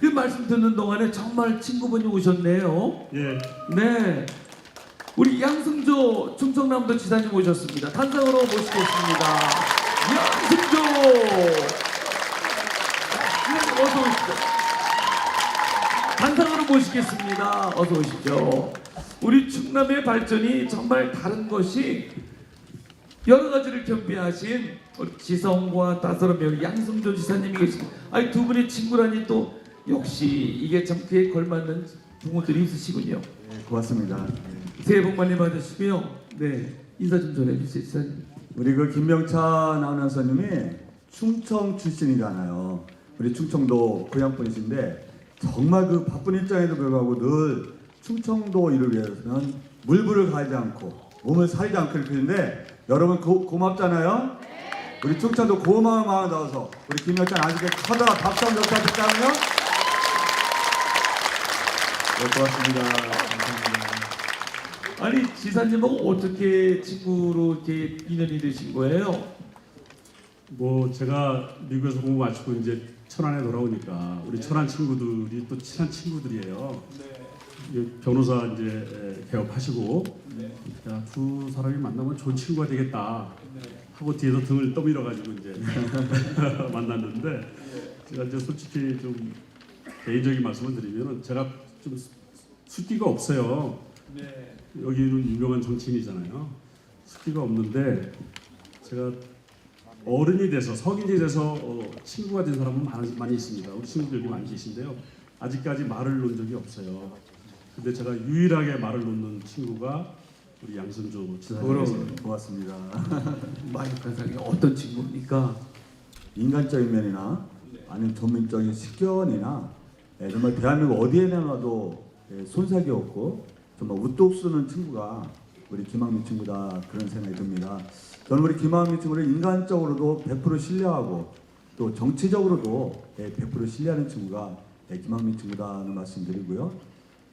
그 말씀 듣는 동안에 정말 친구분이 오셨네요. 예, 네. 우리 양승조 충청남도 지사님 오셨습니다. 단상으로 모시겠습니다. 양승조! 네, 어서 오십시오. 단상으로 모시겠습니다. 어서 오십시오. 우리 충남의 발전이 정말 다른 것이 여러 가지를 겸비하신 우리 지성과 배우 양승조 지사님이 계십니다. 아니 두 분의 친구라니 또 역시 이게 참 그에 걸맞는 부모들이 있으시군요. 네, 고맙습니다. 네. 새해 복 많이 받으시고요. 네 인사 좀 전해주세요, 지사님. 우리 그 김명찬 아나운서님이 충청 출신이잖아요. 우리 충청도 고향 분이신데 정말 그 바쁜 일정에도 불구하고 늘 충청도 일을 위해서는 물불을 가리지 않고 몸을 사리지 않고 이렇게 했는데 여러분 고, 고맙잖아요. 우리 충청도 고마운 마음을 넣어서 우리 김명찬 아직에 커다란 박수 한번 부탁드릴까요? 네, 고맙습니다. 감사합니다. 아니 지사님하고 어떻게 친구로 이렇게 인연이 되신 거예요? 뭐 제가 미국에서 공부 마치고 이제 천안에 돌아오니까 우리 천안 친구들이 또 친한 친구들이에요. 이 변호사 이제 에, 개업하시고 야, 두 사람이 만나면 좋은 친구가 되겠다 하고 뒤에서 등을 떠밀어 가지고 이제 만났는데 제가 이제 솔직히 좀 개인적인 말씀을 드리면 제가 좀 수- 숫기가 없어요. 여기는 유명한 정치인이잖아요. 숫기가 없는데 제가 어른이 돼서 성인이 돼서 어, 친구가 된 사람은 많이, 많이 있습니다. 우리 친구들이 많이 계신데요. 아직까지 말을 놓은 적이 없어요. 근데 제가 유일하게 말을 놓는 친구가 우리 양선조 지사님이세요. 고맙습니다. 마이크 상에 어떤 친구입니까? 인간적인 면이나 아니면 전문적인 식견이나 예, 정말 대한민국 어디에 나가도 예, 손색이 없고 정말 우뚝 쓰는 친구가 우리 김학민 친구다 그런 생각이 듭니다. 저는 우리 김학민 친구를 인간적으로도 100% 신뢰하고 또 정치적으로도 예, 100% 신뢰하는 친구가 예, 김학민 친구다는 말씀드리고요.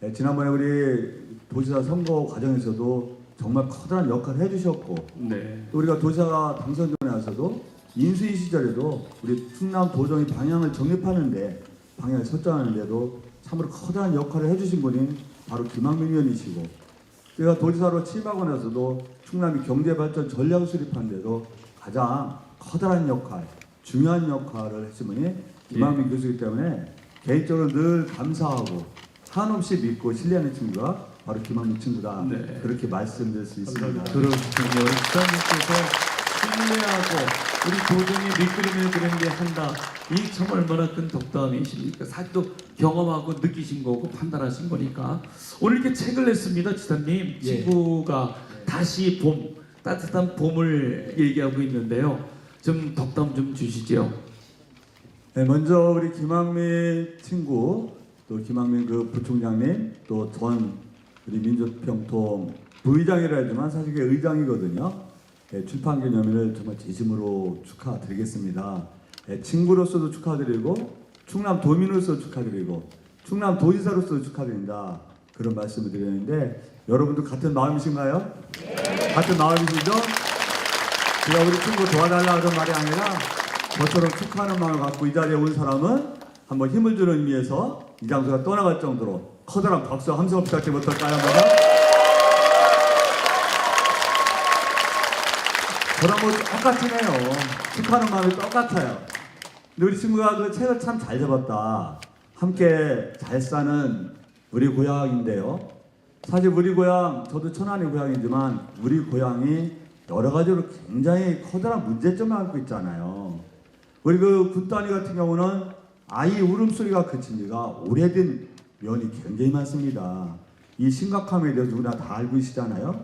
예, 지난번에 우리 도지사 선거 과정에서도 정말 커다란 역할을 해주셨고 네. 또 우리가 도시가 당선되고 나서도 인수위 시절에도 우리 충남 도정이 방향을 정립하는데 방향을 설정하는데도 참으로 커다란 역할을 해주신 분이 바로 김학민 의원이시고 제가 도지사로 취임하고 나서도 충남이 경제발전 전략을 수립하는데도 가장 커다란 역할, 중요한 역할을 했신 분이 김학민 교수이기 때문에 개인적으로 늘 감사하고 한없이 믿고 신뢰하는 친구가 바로 김학민 친구다 네. 그렇게 말씀드릴 수 있습니다. 그렇군요. 우리 지사님께서 신뢰하고 우리 도정의 밑그림을 그런 게 한다. 이 참 얼마나 큰 덕담이십니까? 사실 또 경험하고 느끼신 거고 판단하신 거니까 오늘 이렇게 책을 냈습니다, 지사님. 예. 친구가 다시 봄 따뜻한 봄을 얘기하고 있는데요. 좀 덕담 좀 주시죠. 네, 먼저 우리 김학민 친구 또 김학민 그 부총장님 또 전 우리 민주평통 부의장이라 하지만 사실 그게 의장이거든요. 네, 출판 기념일을 정말 진심으로 축하드리겠습니다. 네, 친구로서도 축하드리고 충남 도민으로서 축하드리고 충남 도지사로서 축하드린다 그런 말씀을 드리는데 여러분도 같은 마음이신가요? 같은 마음이시죠? 제가 우리 친구 도와달라 그런 말이 아니라 저처럼 축하하는 마음을 갖고 이 자리에 온 사람은 한번 힘을 주는 의미에서 이 장소가 떠나갈 정도로 커다란 박수 함성 부탁드리면 어떨까요? 한번? 저랑 뭐 똑같으네요. 축하하는 마음이 똑같아요. 근데 우리 친구가 그 책을 참 잘 잡았다. 함께 잘 사는 우리 고향인데요. 사실 우리 고향, 저도 천안이 고향이지만 우리 고향이 여러 가지로 굉장히 커다란 문제점을 안고 있잖아요. 우리 그 군단위 같은 경우는 아이 울음소리가 그친 지가 오래된 면이 굉장히 많습니다. 이 심각함에 대해서 누구나 다 알고 계시잖아요.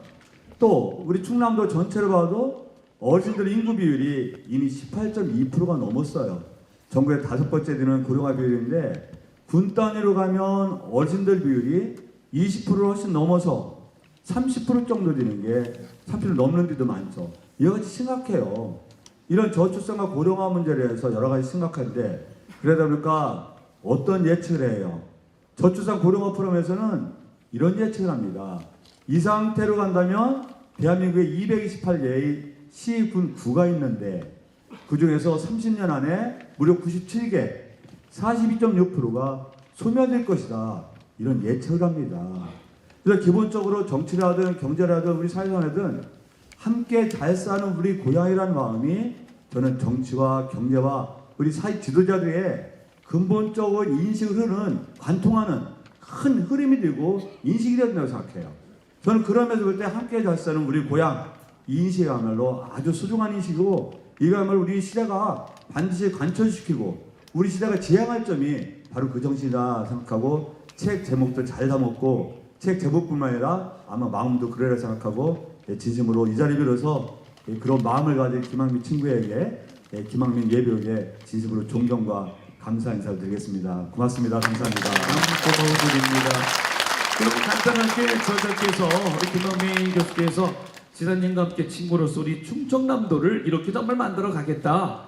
또 우리 충남도 전체를 봐도 어르신들 인구 비율이 이미 18.2%가 넘었어요. 전국의 다섯 번째 되는 고령화 비율인데 군 단위로 가면 어르신들 비율이 20%를 훨씬 넘어서 30% 정도 되는 게 30% 넘는 데도 많죠. 같이 심각해요. 이런 저출산과 고령화 문제에 대해서 여러 가지 심각한데 그러다 보니까 어떤 예측을 해요. 저출산 고령화 프로그램에서는 이런 예측을 합니다. 이 상태로 간다면 대한민국에 228개의 시, 군, 구가 있는데 그 중에서 30년 안에 무려 97개, 42.6%가 소멸될 것이다. 이런 예측을 합니다. 그래서 기본적으로 정치를 하든 경제를 하든 우리 사회를 하든 함께 잘 사는 우리 고향이라는 마음이 저는 정치와 경제와 우리 사회 지도자들의 근본적인 인식을 흐르는 관통하는 큰 흐름이 되고 인식이 된다고 생각해요. 저는 그러면서 볼 때 함께 잘 사는 우리 고향 이 인식이야말로 아주 소중한 인식이고 이거야말로 우리 시대가 반드시 관철시키고 우리 시대가 지향할 점이 바로 그 정신이다 생각하고 책 제목도 잘 담았고 책 제목뿐만 아니라 아마 마음도 그래라 생각하고 예, 진심으로 이 자리 빌어서 예, 그런 마음을 가진 김학민 친구에게 예, 김학민 예배에게 진심으로 존경과 감사 인사를 드리겠습니다. 고맙습니다. 감사합니다. 분입니다. 그럼 간단하게 저자께서 김학민 교수께서 지사님과 함께 친구로서 우리 충청남도를 이렇게 정말 만들어 가겠다.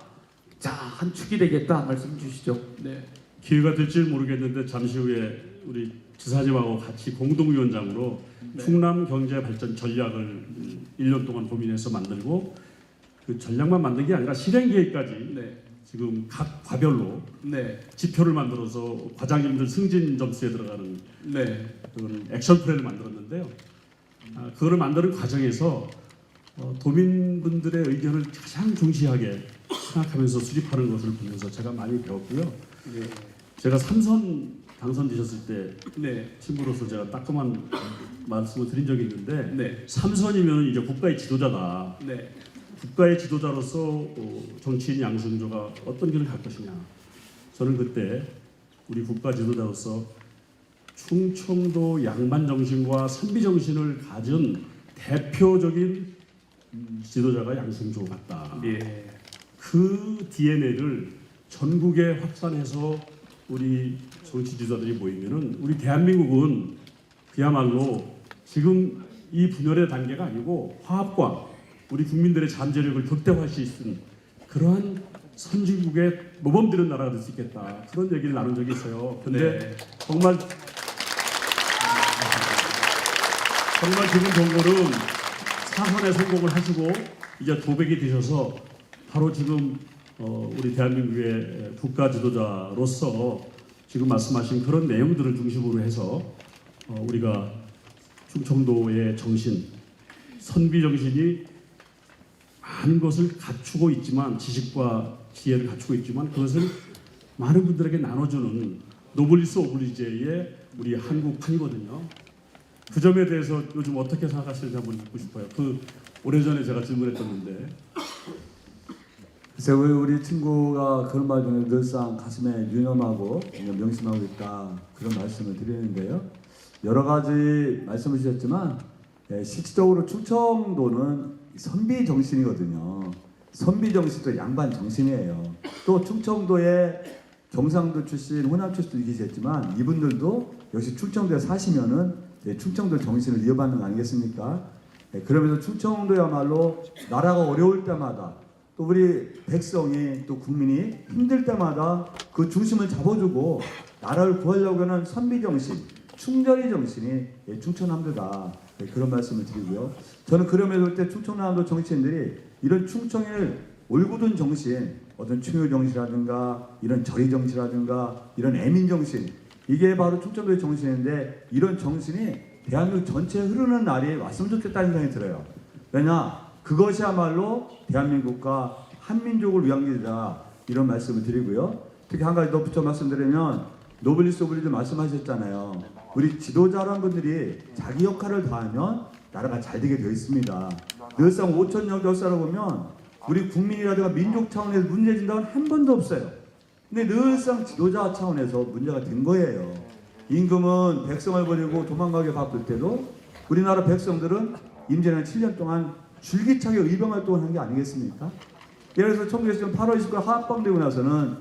자, 한 축이 되겠다 말씀 주시죠. 네. 기회가 될지 모르겠는데 잠시 후에 우리 지사님하고 같이 공동위원장으로 충남 경제 발전 전략을 1년 동안 고민해서 만들고 그 전략만 만든 게 아니라 실행 계획까지 네. 지금 각 과별로 네. 지표를 만들어서 과장님들 승진 점수에 들어가는 네. 그런 액션 플랜을 만들었는데요. 아, 그거를 만드는 과정에서 어, 도민분들의 의견을 가장 중시하게 생각하면서 수립하는 것을 보면서 제가 많이 배웠고요. 네. 제가 삼선 당선되셨을 때 네. 친구로서 제가 따끔한 말씀을 드린 적이 있는데 네. 삼선이면 이제 국가의 지도자다. 네. 국가의 지도자로서 어, 정치인 양승조가 어떤 길을 갈 것이냐. 저는 그때 우리 국가 지도자로서 충청도 양반 정신과 선비 정신을 가진 대표적인 음, 지도자가 양승조 같다. 예. 그 DNA를 전국에 확산해서 우리 정치 지도자들이 모이면은 우리 대한민국은 그야말로 지금 이 분열의 단계가 아니고 화합과 우리 국민들의 잠재력을 극대화할 수 있는 그러한 선진국의 모범 되는 나라가 될 수 있겠다 그런 얘기를 나눈 적이 있어요. 근데 네. 정말 정말 좋은 거는 사선에 성공을 하시고 이제 도백이 되셔서 바로 지금 어, 우리 대한민국의 국가 지도자로서 지금 말씀하신 그런 내용들을 중심으로 해서 어, 우리가 충청도의 정신, 선비 정신이 많은 것을 갖추고 있지만 지식과 지혜를 갖추고 있지만 그것을 많은 분들에게 나눠주는 노블리스 오블리제의 우리 한국판이거든요. 그 점에 대해서 요즘 어떻게 생각하시는지 한번 듣고 싶어요. 그 오래전에 제가 질문했었는데 글쎄 왜 우리 친구가 그런 말 중에 늘상 가슴에 유념하고 명심하고 있다 그런 말씀을 드리는데요. 여러 가지 말씀을 주셨지만 예, 실질적으로 충청도는 선비 정신이거든요. 선비 정신도 양반 정신이에요. 또 충청도에 경상도 출신, 호남 출신도 계시지만 이분들도 역시 충청도에 사시면은 예, 충청도 정신을 이어받는 거 아니겠습니까? 예, 그러면서 충청도야말로 나라가 어려울 때마다 또 우리 백성이 또 국민이 힘들 때마다 그 중심을 잡아주고 나라를 구하려고 하는 선비 정신, 충전의 정신이 예, 충청남도다 예, 그런 말씀을 드리고요. 저는 그럼에도 때 충청남도 정치인들이 이런 충청을 올곧은 정신, 어떤 충효 정신이라든가 이런 절의 정신이라든가 이런 애민 정신 이게 바로 충청도의 정신인데 이런 정신이 대한민국 전체에 흐르는 날이 왔으면 좋겠다는 생각이 들어요. 왜냐 그것이야말로 대한민국과 한민족을 위한 길이다 이런 말씀을 드리고요. 특히 한 가지 더 붙여 말씀드리면 노블리스 오블리즈 말씀하셨잖아요. 우리 지도자란 분들이 자기 역할을 다하면 나라가 잘 되게 되어 있습니다. 늘상 5천 년 역사를 보면 우리 국민이라든가 민족 차원에서 문제진 적은 한 번도 없어요. 근데 늘상 지도자 차원에서 문제가 된 거예요. 임금은 백성을 버리고 도망가게 바쁠 때도 우리나라 백성들은 임진왜란 7년 동안 줄기차게 의병 활동을 한 게 아니겠습니까? 예를 들어서 1910년 8월 29일 하합방되고 나서는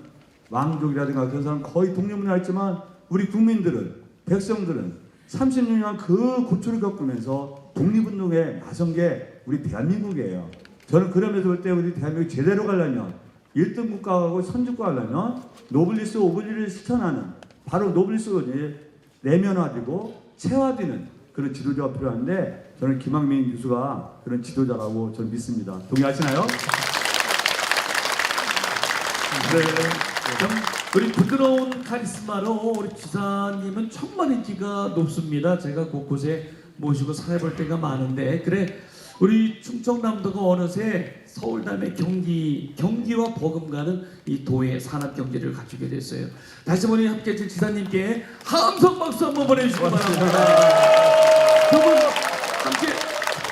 왕족이라든가 그런 사람 거의 독립문화 했지만 우리 국민들은 백성들은 36년 그 고초를 겪으면서 독립운동에 나선 게 우리 대한민국이에요. 저는 그러면서 볼 때 우리 대한민국이 제대로 가려면 1등 국가하고 선진국 하려면 노블리스 오블리를 실천하는 바로 노블리스 내면화되고 체화되는 그런 지도자가 필요한데 저는 김학민 교수가 그런 지도자라고 저는 믿습니다. 동의하시나요? 네. 참 우리 부드러운 카리스마로 우리 지사님은 천만 인기가 높습니다. 제가 곳곳에 모시고 사회볼 때가 많은데 그래 우리 충청남도가 어느새 서울 다음에 경기 경기와 버금가는 이 도의 산업 경제를 갖추게 됐어요. 다시 한번 함께 해주신 지사님께 함성 박수 한번 보내주시기 바랍니다. 두분 함께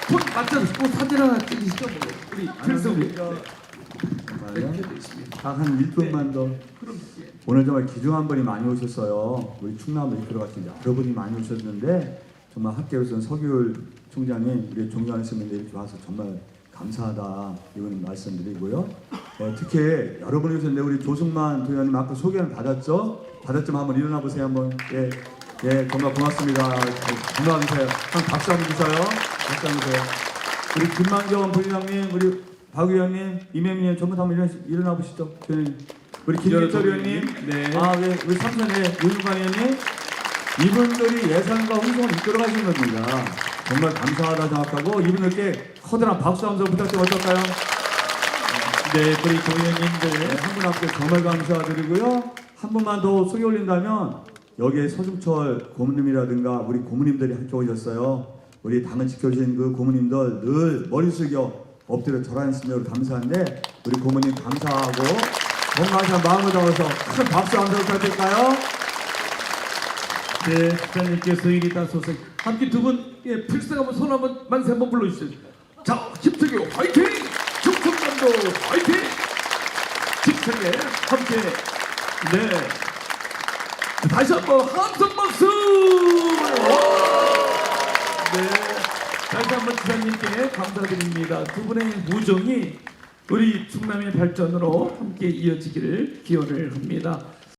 손 맞잡고 사진 하나 찍으시죠. 뭐. 우리 필승 우리 네. 정말요? 이렇게 되어 있습니다. 딱한 1분만 더. 그럼 예. 오늘 정말 귀중한 분이 많이 오셨어요. 우리 충남을 이끌어가신 여러분이 많이 오셨는데 정말 학교에서는 서규율 총장님, 우리 존경하는 선배님들 이렇게 와서 정말 감사하다 이런 말씀드리고요. 어, 특히 여러분이 오셨는데 우리 조승만 도현님 아까 소개는 받았죠? 받았지만 한번 일어나 보세요 한번. 예, 예 정말 고맙습니다. 감사해요. 한 박수 한번 주세요. 박수 한번 주세요. 우리 김만경 부회장님, 우리 박 의원님, 이매미님 전부 다 한번 일어나, 일어나 보시죠. 저는 우리 김일철 의원님, 네. 아, 네, 우리 삼선의 윤유관 의원님, 이분들이 예산과 홍성을 이끌어가시는 겁니다. 정말 감사하다 생각하고 이분들께 커다란 박수 한번 부탁드리면 어떨까요? 네, 우리 조의원님들 네, 한분 앞에 정말 감사드리고요. 한 분만 더 소개 올린다면 여기에 서중철 고모님이라든가 우리 고모님들이 함께 오셨어요. 우리 당을 지켜주신 그 고모님들 늘 머리 숙여 엎드려 절하는 심정으로 감사한데 우리 고모님 감사하고 건강한 마음을 담아서 큰 박수 한번 부탁드릴까요? 네, 국장님께서 일이다 소생 함께 두 분 예, 필승 한번 손 한번 만세 한번 불러주세요. 자, 힘차게 화이팅! 충청남도 화이팅! 힘차게 함께 네 다시 한번 함성 박수! 네, 다시 한번 기사님께 감사드립니다. 두 분의 우정이 우리 충남의 발전으로 함께 이어지기를 기원을 합니다.